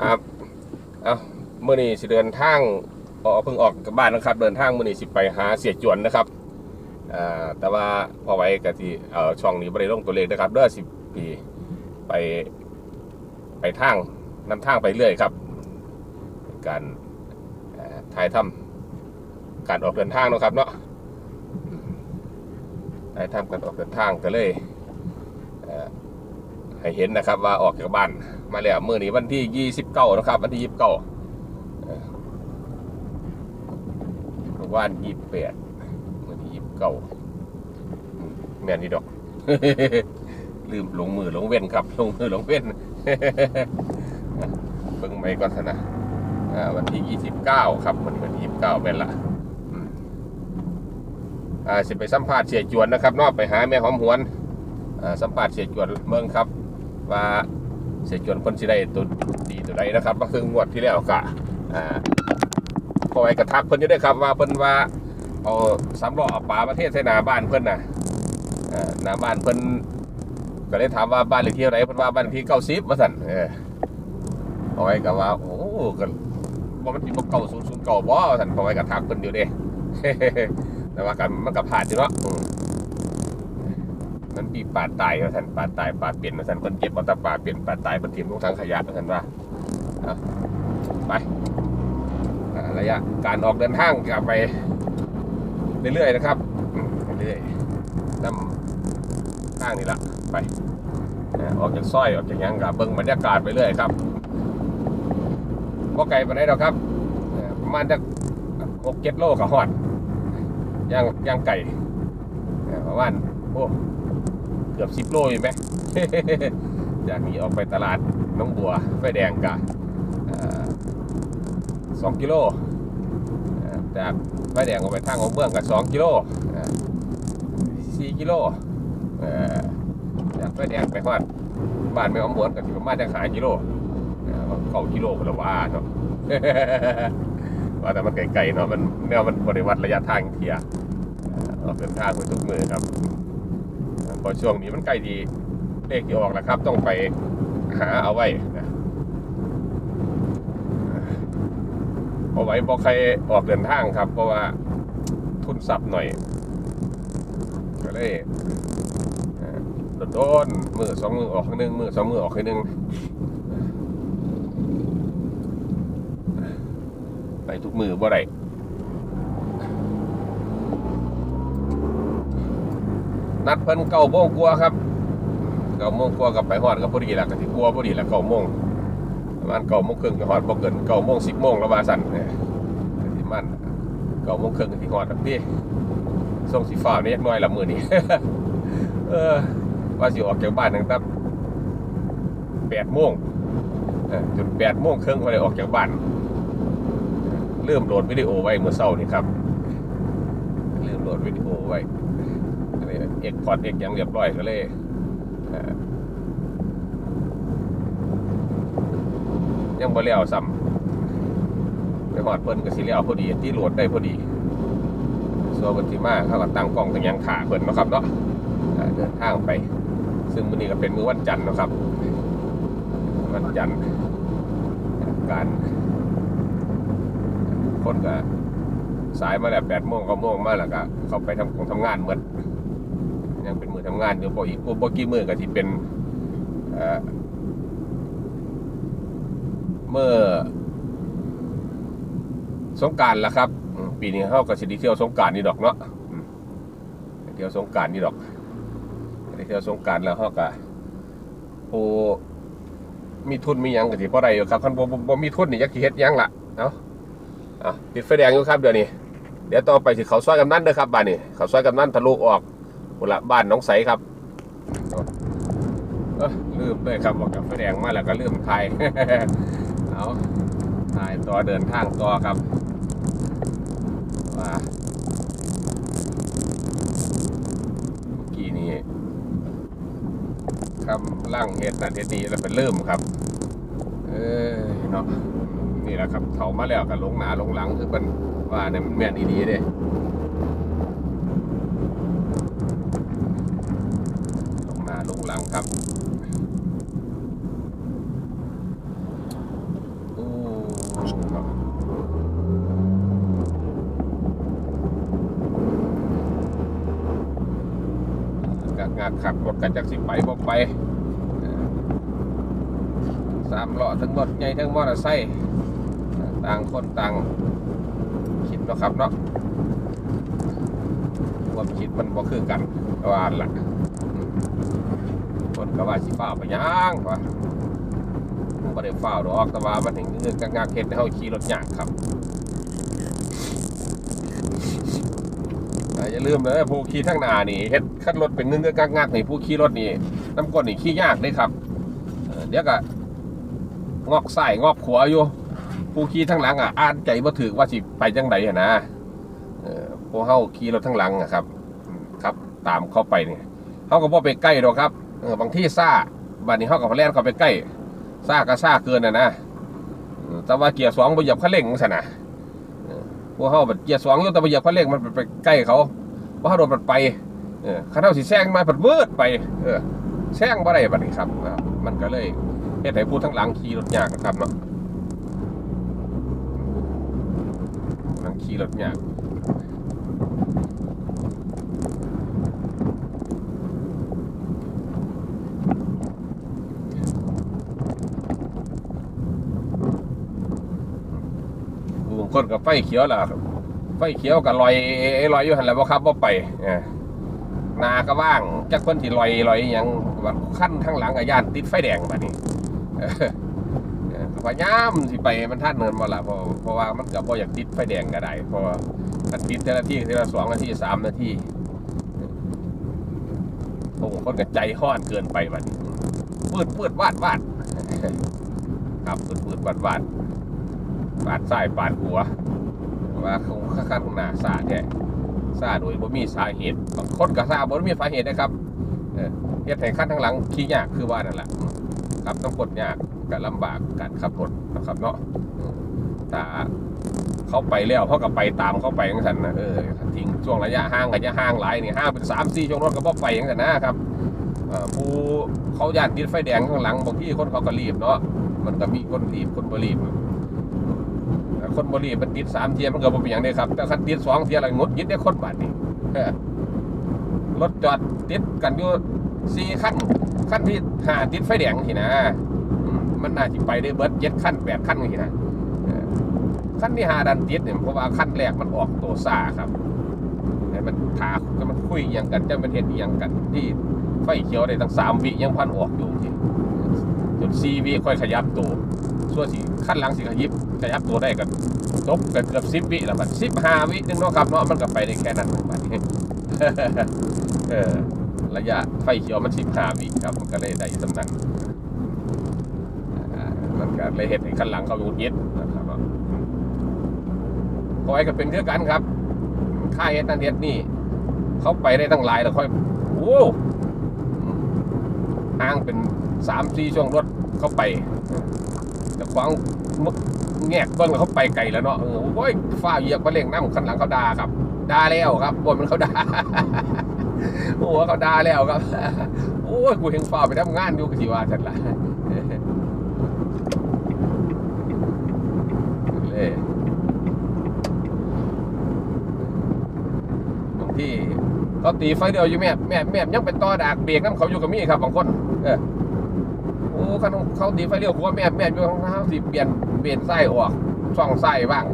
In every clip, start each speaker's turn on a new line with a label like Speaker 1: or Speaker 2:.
Speaker 1: ครับเอาเมื่อนี้สิเดินทางออกเพิ่งออกจากบ้านนะครับ เดินทางเมื่อนี้สิไปหาเสียจวนนะครับอ่าแต่ว่าพอไว้กับที่เอ่อช่องนี้บริลงตัวเลขนะครับเด้อสิปีไปไปทางนำทางไปเรื่อยครับ การถ่ายทำการออกเดินทางนะครับเนาะถ่ายทำการออกเดินทางก็เลยเอ่อ ให้เห็นนะครับว่าออกจากบ้านมาแล้วเมื่อนี้วันที่ 29นะครับ วันที่ 29เอ่อวัน28วันที่29แม่นี่ดอก ลืมหลงมือหลงเว้นครับหลงมือหลงเว้นเพิ่งไม่ก่อนนะอ่าวันที่ 29 ครับวันนี้วันที่29เป็นละอ่าสิไปสัมภาษณ์เสียจวนนะครับนอกไปหาแม่หอมหวนสัมภาษณ์เสียจวนเมืองครับ ว่าเสียจวนคนสิได้ตัวดีตัวใดนะครับก็คืองวดที่แล้วกะอ่าพอไว้กระทักเพิ่นอยู่ด้วยครับว่าเพิ่นว่าเอาสำล้อเอาปลาประเทศใส่หน้าบ้านเพิ่นนะอ่านาบ้านเพิ่นก็เลยถามว่าบ้านเลขที่อะไรเพิ่นว่าบ้านเลขที่เก้าสิบว่าสั่นเออพอไว้ก็ว่าโอ้ก็ว่ามันสิบ่เก้าศูนย์ศูนย์เก้าบ่สั่นพอไว้กระทักเพิ่นอยู่เด้แต่ว่ากันมันก็ผ่านอยู่เนาะ อืมมันมีปาดตายว่าท่านปาดตายปาดเปลี่ยนว่าท่านคนเจ็บเอาตาปาดเปลี่ยนปาดตายเป็นทีมลงทางขยะว่าท่านว่าไประยะการออกเดินทางกลับไปเรื่อยๆนะครับเรื่อยๆน้ำทางนี่ละไปออกจากซอยออกจากยังกับเบิ้งบรรยากาศไปเรื่อยครับว่าไกลไปไหนหรอกครับประมาณจะหกเจ็ดโลกับฮอดย่างย่างไก่ประมาณโอ้ เกือบสิบโลอยู่ไหมจากนี้ออกไปตลาดน้องบัวไฟแดงกะสองกิโลจากไฟแดงออกไปทางของเมืองกับสองกิโลสี่กิโลจากไฟแดงไปฮอดบ้านไม่อมหวนกับที่ประมาณจะขายกิโลเก้ากิโลคนละว่าเนาะว่าแต่มันไกลๆเนาะมันแนวมันบริวัติระยะทางเทียอ่าอกเดินทางไปทุกมือครับ อช่วงนี้มันใกล้ดีเลขที่ออกแล้วครับ ต้องไปหาเอาไว้นะเอาไว้บอกใครออกเดินทางครับ เพราะว่าทุนสับหน่อย ก็เลยโดนมือสองมือออกข้างหนึงมือสองมือออกข้างหนึงไปทุกมือบ่ได้ นัดเพิ่นเก้าโมงกลัวาครับเก้าโมงกลัวากับไปฮอดกับพอดีแหละกับที่กลัวพอดีแหละเก้าโมงประมาณเก้าโมงครึ่งก็ฮอดบ่เกินเก้าโมงสิบโมงแล้วว่าสั่นเนี่ยที่มันเก้าโมงครึ่งก็ที่ฮอดแบบนี้ส่งสีฟ้านี่ยน้อยละมือนี่เออว่าสิออกจากบ้านตั้งแต่แปดโมงจนแปดโมงครึ่งก็เลยออกจากบ้านเริ่มโหลดวิดีโอไว้เมื่อเช้านี่ครับลืมโหลดวิดีโอไว้ เอกพอดเอกยังเรียบร้อยก็เลยยังบ่แล้วซ้ำไปหอดเพิ่นก็สิแล้วพอดีที่โหลดได้พอดีส่วนวันที่มาเขาก็ตั้งกล้องตั้งยังขาเพิ่นนะครับเนาะอ่าเดินทางไป ซึ่งมื้อนี้ก็เป็นมื้อวันจันทร์นะครับ วันจันทร์การคนก็สายมาแล้วแปดโมงเก้าโมงมาแล้วก็เขาไปทำของทำงานเหมือน งเป็นมือทำงานอยู่พออีกพอกี่มือก็ที่เป็นเมื่อสงการละครับ ปีนี้เขาก็สิดเที่ยวสงการนี่ดอกเนาะเที่ยวสงการนี่ดอกเที่ยวสงการแล้วเขาก็ผู้มีทุนมียังก็สิพอได้อยู่ครับคันบ่บ่มีทุนนี่จักสิเฮ็ดยังล่ะเนาะอะติดไฟแดงอยู่ครับเดี๋ยวนี้เดี๋ยวต่อไปสิเขาซอยกำนันเด้อครับบ้านนี้เขาซอยกำนันทะลุออก บุละบ้านน้องใสครับเออลืมเลยครับบอกกับไฟแดงมาแล้วก็ลืมถ่ายเอาถ่ายต่อเดินทางต่อครับว่าเมื่อกี้นี้คำล่างเฮ็ดนั่นเฮ็ดนี่แล้วเป็นเริ่มครับ เออเนาะนี่แหละครับเขามาแล้วก็ลงหนาลงหลังคือเป็นว่าเนี่ยมันแม่นดีๆเด้ หลังครับ โอ้ครับงากงักขับรถกันจากสิบไปบอกไปสามเลาะทั้งรถใหญ่ทั้งมอเตอร์ไซค์ต่างคนต่างคิดนะครับเนาะความคิดมันบ่คือกันว่าล่ะ ก็ว่าสิฟ้าไปย่างว่ามันบ่ได้ฟ้าดอกแต่ว่ามันถึงเรื่องงากๆเฮ็ดให้เฮาขี่รถยากครับอย่าลืมนะผู้ขี่ทั้งหน้านี่เฮ็ดขั้นรถเป็นเงื้อกงักๆนี่ผู้ขี่รถนี่น้ำก้นนี่ขี่ยากเลยครับเดี๋ยวก็งอกซ้ายงอกขวาอยู่ผู้ขี่ทั้งหลังอะอ่านใจบ่ถือว่าสิไปจังไดอะนะเออพวกเฮาขี่รถทั้งหลังอะครับ ครับ ตามเข้าไปเนี่ยเฮาก็บ่ไปใกล้ดอกครับ เออบางที่ซ่าบัดนี้เฮาก็แล่นเข้าไปใกล้ซ่าก็ซ่าเกินนะนะแต่ว่าเกียร์สองบ่เหยียบคันเร่งจังซั่นะพวกเขาแบบเหยียดสองยู่แต่ไปเหยียบคันเร่งมันไปใกล้เขาเพราะเขาโดนมันไปเออคันเท่าสิแซงมาผัดวืดไปเออแซงบ่ได้บัดนี้ครับ มันก็เลยเฮ็ดให้ผู้ทั้งหลังขี่รถยากนะครับเนาะหลังขี่รถยาก คนกับไฟเขียวล่ะไฟเขียวกับลอยลอยอยู่หันแล้วบ่ครับบ่าไปเออหนาก็ว่างจักคนที่ลอยลอยอยังว่าขั้นข้างหลังกับย่านติดไฟแดงบัดนี้พยายามสิไปมันท่านเนินบ่ล่ะเพราะเพราะว่ามันก็บ่อยากติดไฟแดงก็ได้เพราะว่าคันติดแต่ละที่แต่ละสองนาทีสามนาทีโอ้คนก็ใจห้อนเกินไปบันปืดปืดวาดวาดครับปืดปืดวาดวาด ปาดซ้ายปาดหัว ว่าเขาข้าข้างหน้าซาแท้ซาโดยบ่มีสาเหตุบางคนก็ซาบ่มีสาเหตุนะครับเออเฮ็ดให้ขั้นทั้งหลังขี่ยากคือว่านั่นแหละครับต้องกดยากก็ลำบากการขับรถนะครับเนาะอืมถ้าเขาไปแล้วเขาก็ไปตามเขาไปจังซั่นนะเออทิ้งช่วงระยะห่างระยะห่างหลายนี่ห่างเป็น3 4ช่วงรถก็บ่ไปจังซั่นนะครับอ่อผู้เขาย่านติดไฟแดงข้างหลังบางที่คนเขาก็รีบเนาะมันก็มีคนรีบคนบ่รีบ คนบรีมันติดสามเทียมันก็บ่เป็นอย่างนี้ครับ แต่คันติดสองเทียอะไรงดยึดได้คนบาทนี่รถจอดติดกันอยู่สี่ขั้นขั้นที่ห้าติดไฟแดงทีนะมันน่าจะไปได้เบิดเจ็ดขั้นแปดขั้นทีนะขั้นที่ห้าดันติดเนี่ยเพราะว่าขั้นแรกมันออกตัวซาครับให้มันถาก็มันคุยอย่างกันจะเป็นเหตุอย่างกันที่ไฟเขียวได้ตั้งสามวิยังพันออกอยู่ทีจนสี่วิค่อยขยับตัว ส่วสิขั้นหลังสิขยิบขยับตัวได้กันจบกันเกือบสิบวิแล้วบัดสิบห้าวินึงเนาะครับเนาะมันก็ไปได้แค่นั้นบัดนี้เออระยะไฟเขียวมันสิบห้าวิครับ มันก็เลยได้สำนันอ่ามันก็เลยเห็นให้ขั้นหลังเขาหงุดหงิดนะครับเนาะคอยก็เป็นเพื่อกันครับค่ายเฮ็ดนั่นเฮ็ดนี่ เขาไปได้ตั้งหลายแล้วค่อยโอ้ห่างเป็นสามสี่ช่วงรถเข้าไป แต่ขวางมึกแงกเบิ้งแล้วเขาไปไกลแล้วเนาะเออโอ้ยฟ้าเหยียบมาเร่งน้ำข้างหลังเขาด่าครับด่าแล้วครับบนมันเขาด่าโอ้เขาด่าแล้วครับโอ้ยกูเห็นฟ้าไปทำงานอยู่กับสิว่าฉันละเลยบางที่เขาตีไฟเดียวอยู่แม่แม่แม่ยังเป็นต่อดากเบรกน้ำเขาอยู่กับมี่ครับบางคน เออ โอ้เขาเขาดีไฟเลี้ยวหัวแม่แม่อยู่ข้างเขาสิเปลี่ยนเปลี่ยนไส้ออกช่องไส้บ้าง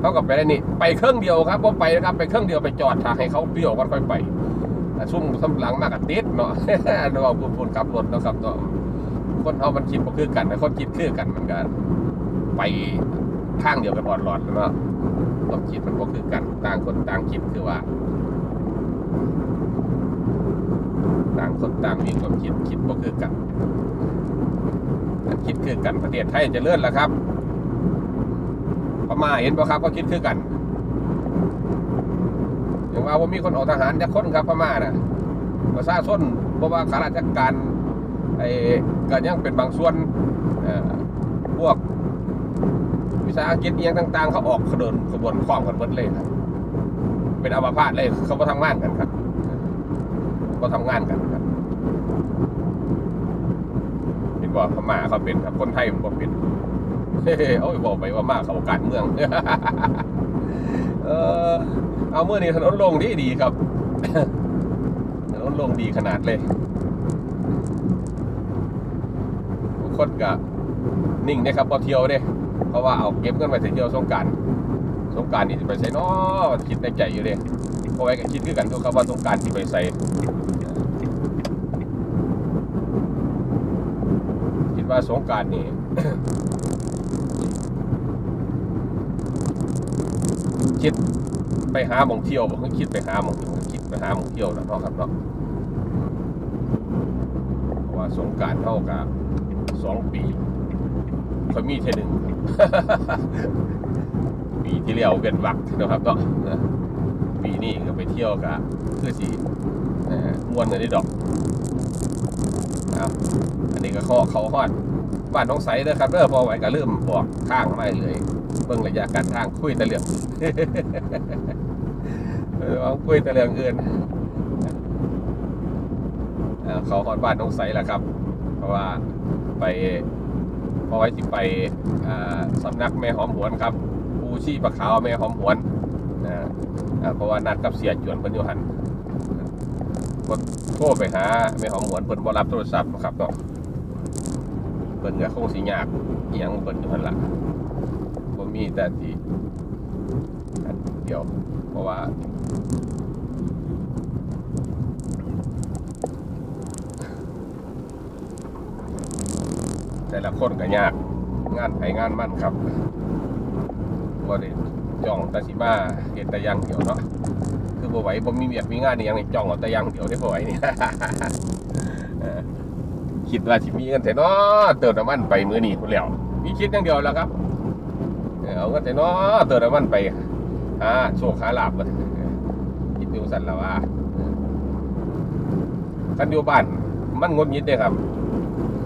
Speaker 1: เขาก็ไปได้นี่ ไปเครื่องเดียวครับว่าไปนะครับไปเครื่องเดียวไปจอดทางให้เขาเปี้ยวก่อนค่อยไปแต่ช่วงสำหลังมากกับติดเนาะเราเอาพูดขับรถนะครับเนาะคนเอามันคิดบ่คือกันแต่คนคิดคือกันเหมือนกัน ไปทางเดียวกันออดหลอดเนาะความคิดมันก็คือกันต่างคนต่างคิดคือว่า ต่าง คนต่างมีความคิดคิดบ่คือกันคิดคือกันประเทศไทยจะเลื่อนแล้วครับพม่าเห็นป่ะครับก็คิดคือกันอย่างว่าผมมีคนออกทหารจะค้นครับพม่าน่ะประชาชนเพราะว่าข้าราชการไอ้ก็ยังเป็นบางส่วนพวกวิสาหกิจเอียงต่าง ๆ เขาออกขบวนขบวนคล้องกันหมดเลยครับเป็นอัมพาตเลยเขาไปทำงานกันครับ เขาทำงานกันครับเห็นว่าพม่าเขาเป็นครับคนไทยมันบ่เป็นเฮ้เอาไปบอกไปว่ามาเขาการเมืองเออเอาเมื่อนี้ถนนลงดีดีครับถนนลงดีขนาดเลยทุกคนกะนิ่งเด้ครับพอเที่ยวเด้เพราะว่าเอาเก็บเงินไปเที่ยวสงการสงการนี่จะไปใส่น้อคิดในใจอยู่เด้เพราะไว้ก็คิดคือกันทุกครับว่าสงการที่ไปใส่คิด ว่าสงการนี่คิดไปหาหมองเที่ยวบ่คือคิดไปหาหมองคิดไปหาหมองเที่ยวแล้วเนาะครับเนาะเพราะว่าสงการเท่ากับสองปีค่อยมีเท่หนึ่งปีที่แล้วเป็นวักนะครับเนาะปีนี้ก็ไปเที่ยวกับคือสีม่วนเลยได้ดอก เอาอันนี้ก็ข้อเขาฮอดบ้านน้องใสเด้อครับเด้อพอไหวก็เริ่มบอกข้างไมาเลยเบิ่งระยะการทางคุยแต่เรื่องเออเอาคุยแต่เรื่องอื่นเขาฮอดบ้านน้องใสแล้วครับ เพราะว่าไปพราะไว้สิไปอ่าสำนักแม่หอมหวนครับปูชีปะขาวแม่หอมหวนนะเพราะว่านัดกับเสียจวนเพิ่นอยู่หันก โทรไปหาแม่หอมหวนเพิ่นบ่รับโทรศัพท์ครับเนาะเพิ่นก็คงสิยากอีหยังเพิ่นอยู่หั่นล่ะผมมีแต่ที่เดียว เพราะว่าแต่ละคนก็ยากงานไผงานมั่นครับบ่ได้จ้องตาสิมาเฮ็ดแต่อย่างเดียวเนาะ บ่ไหวบ่มีเวียกมีงานอีหยังจ้องเอาแต่ย่างเดี๋ยวได้บ่ไหวนี่ คิดว่าสิมีเงินแต่นาะเติมน้ำมันไปมื้อนี้พุ่นแล้วมีคิดอย่างเดียวแล้วครับเออเอาก็แต่นาะเติมน้ำมันไปหาโชคหาลาบมันคิดดูสั่นแล้วว่าคันอยู่บ้านมันงดงิดเด้ครับ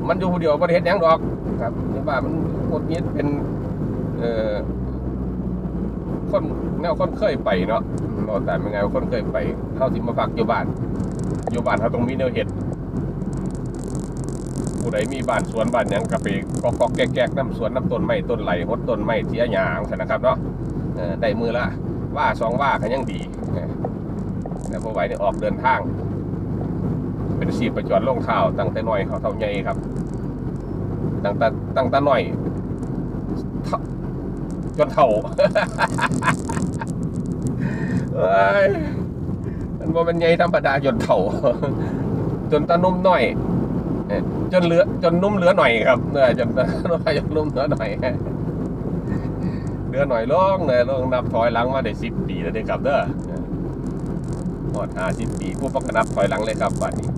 Speaker 1: มันอยู่ผู้เดียวบ่ได้เฮ็ดหยังดอก ครับอยู่บ้านมันงดงิดเป็น เอ่อ คนแนวคนเคยไปเนาะบ่แต่เป็นไงว่าคนเคยไปเฮาสิมาพักอยู่บ้านอยู่บ้านเฮาต้องมีแนวเฮ็ดผู้ใดมีบ้านสวนบ้านยังก็ไปก็ก็แกกน้ำสวนน้ำต้นไม้ต้นไหลหดต้นไม้เสียหยางซะนะครับเนาะได้มือละว่าสองว่าก็ยังดีแต่พอไหวนี่ออกเดินทาง เป็นสีประจวนลงเท้าตั้งแต่น้อยเขาเท่าใหญ่ครับตั้งแต่ตั้งแต่น้อย จนเท่าเอ้มันบ่เป็นใหญ่ธรรมดาจนเท่า จนตานุ่มหน้อย จนเหลือ จนนุ่มเหลือหน่อยครับเนื้อจนจนนุ่มเหลือหน่อยเหลือหน่อยลองเลยลงนับถอยหลังมาได้สิบปีแล้วเด้ครับเด้อหอดหาสิบปีผู้ประกนับถอยหลังเลยครับบัดนี้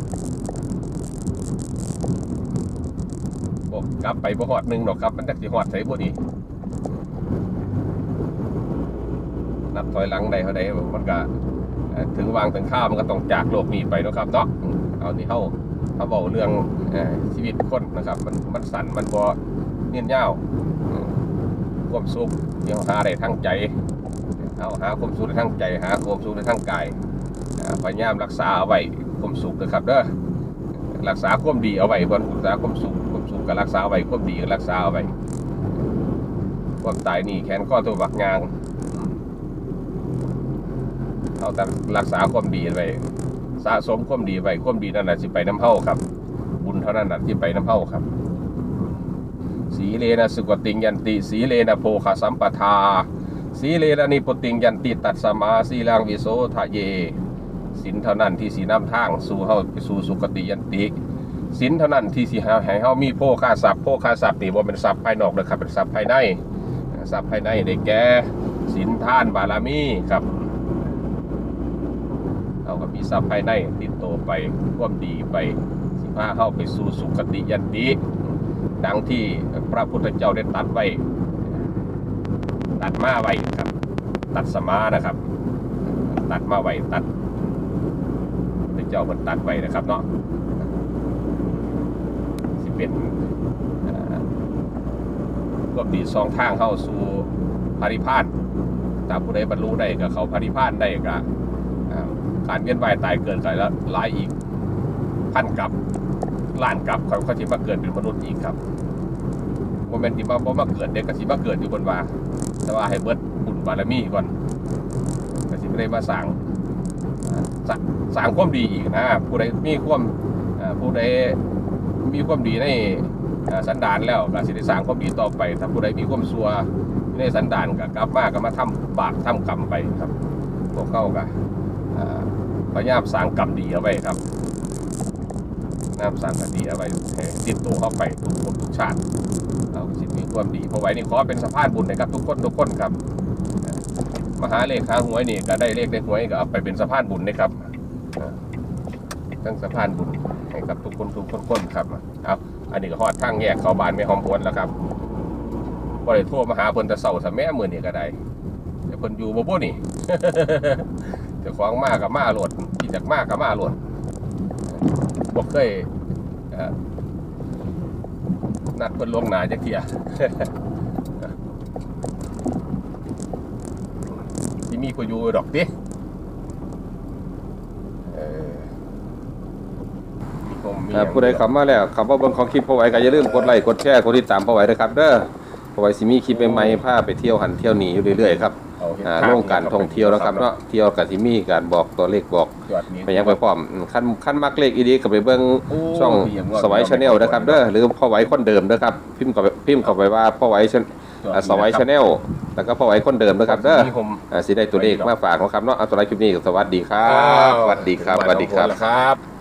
Speaker 1: บอกกลับไปบ่หอดหนึ่งหรอกครับ มันจักสิหอดใส่บ่ดี นับถอยหลังได้เท่าใดมันก็ถึงวางถึงข้าวมันก็ต้องจากโลกนี้ไปนะครับเนาะเอานี่เฮาเขาบอกเรื่องชีวิตคนนะครับ มันมันสั่นมันบอเนียนยาวความสุขเดี๋ยวหาได้ทั้งใจเอาหาความสุขในทั้งใจหาความสุขในทั้งกายพยายามรักษาเอาไว้ความสุขนะครับเด้อรักษาความดีเอาไว้บนรักษาความสุขความสุขก็รักษาเอาไว้ความดีก็รักษาเอาไว้ความตายนี่แขนข้อตัวบักงาง เอาแต่รักษาความดีไว้สะสมความดีไว้ความดีนั่นแหละสิไปน้ำเฮาครับ บุญเท่านั้นน่ะที่ไปน้ำเฮาครับ สีเลนะสุกติงยันติ สีเลนะโพคสัมปทา สีเลนะนิพุติงยันติตัดสมาสีลังวิโสทะเยสินเท่านั้นที่สีน้ำทางสู่เฮาไปสู่สุกติยันติสินเท่านั้นที่สิหาให้เฮามีโภคาทรัพโภคาทรัพย์นี่บ่เป็นทรัพภายนอกเลยครับเป็นทรัพภายในทรัพภายในได้แก่สินทานบารมีครับ มีทรัพย์ภายในติดตัวไปควมดีไปสิพาเข้าไปสู่สุคติยันติดังที่พระพุทธเจ้าได้ตัดไว้ตัดมาไว้ครับ ตัดสมานะครับ ตัดมาไว้ตัดพระเจ้ามันตัดไว้นะครับเนาะสิเป็นเอ่วมดีสองทางเข้าสู่พาริพานถ้าผู้ใดบรรลุได้ก็เขาพาริพานได้ก็ การเวียนว่ายตายเกิดไปแล้วหลายอีกพันกับล้านกับเขาเขาสิมาเกิดเป็นมนุษย์อีกครับโมเมนต์ที่มาบ่มาเกิดเด็กก็สิมาเกิดอยู่บนว่าแต่ว่าให้เบิดบุญบารมีก่อนก็สิไม่ได้มาสั่งสสร้างความดีอีกนะผู้ใดมีความผู้ใดมีความดีในสันดานแล้วก็สิได้สร้างความดีต่อไป ถ้าผู้ใดมีความซัวในสันดานก็กลับมาก็มาทำบาปทำกรรมไปครับพวกเข้าก็เอ่อ พยายามสร้างกรรมดีเอาไว้ครับน้ำสร้างกรรมดีเอาไว้ติดตัวเข้าไปทุกคนทุกชาติเอาสิมีความดีเพราะไว้นี่ขอเป็นสะพานบุญให้กับ ทุกคนทุกคนครับมหาเลขหาหวยนี่ก็ได้เลขได้หวยก็เอาไปเป็นสะพานบุญนะครับทั้งสะพานบุญให้กับทุกคนทุกคนคนครับเอาอันนี้ก็ฮอดทางแยกเขาบานไม่หอมหวนแล้วครับก็เลยโทรมาหาเพิ่นแต่เสาร์สะแม่มือนี้ก็ได้แต่เพิ่นอยู่บ่บ่นี่ เจ้าของมากับมาหลดที่จากมากับมาหลดบ่เคยเอ่อนัดเพิ่นลงหนาจักเที่ยที่มีผู้อยู่ดอกติค
Speaker 2: รับผู้ใดข้ามาแล้วข้ามาเบิ่งของคลิปพ่อไหวก็อย่าลืมกดไลค์กดแชร์กดติดตามพ่อไหวด้วยครับเด้อพ่อไหวสิมีคลิปใหม่ๆพาไปเที่ยวหันเที่ยวหนีอยู่เรื่อยๆครับ
Speaker 1: เอาเฮ็ด
Speaker 2: อ่า
Speaker 1: ท
Speaker 2: โรงการท่องเที่ยวนะครับเนาะเที่ยวกับสิมีการบอกตัวเลขบอก
Speaker 1: จอดนี้
Speaker 2: ไปยังไปพร้อมอืมขั้นขั้นมักเลขอีดีก็ไปเบิ่ง
Speaker 1: โอ้
Speaker 2: ช่อง
Speaker 1: มีอย่างว่า
Speaker 2: สวัยชาแนลนะครับเด้อหรือพ่อไหวคนเดิมนะครับพิมพ์เข้าไปพิมพ์เข้าไปว่าพ่อไหวชน
Speaker 1: จอด
Speaker 2: อ่าสวัยชาแนลแล้วก็พ่อไหวคนเดิมนะครับเด้อ
Speaker 1: มีผม
Speaker 2: อ่าสิได้ตัวเลขมาฝากนะครับเนาะเอาตัวไรคลิปนี้ก็สวัสดีครับ สวัสดีครับ สวัสดีครับ
Speaker 1: ครับ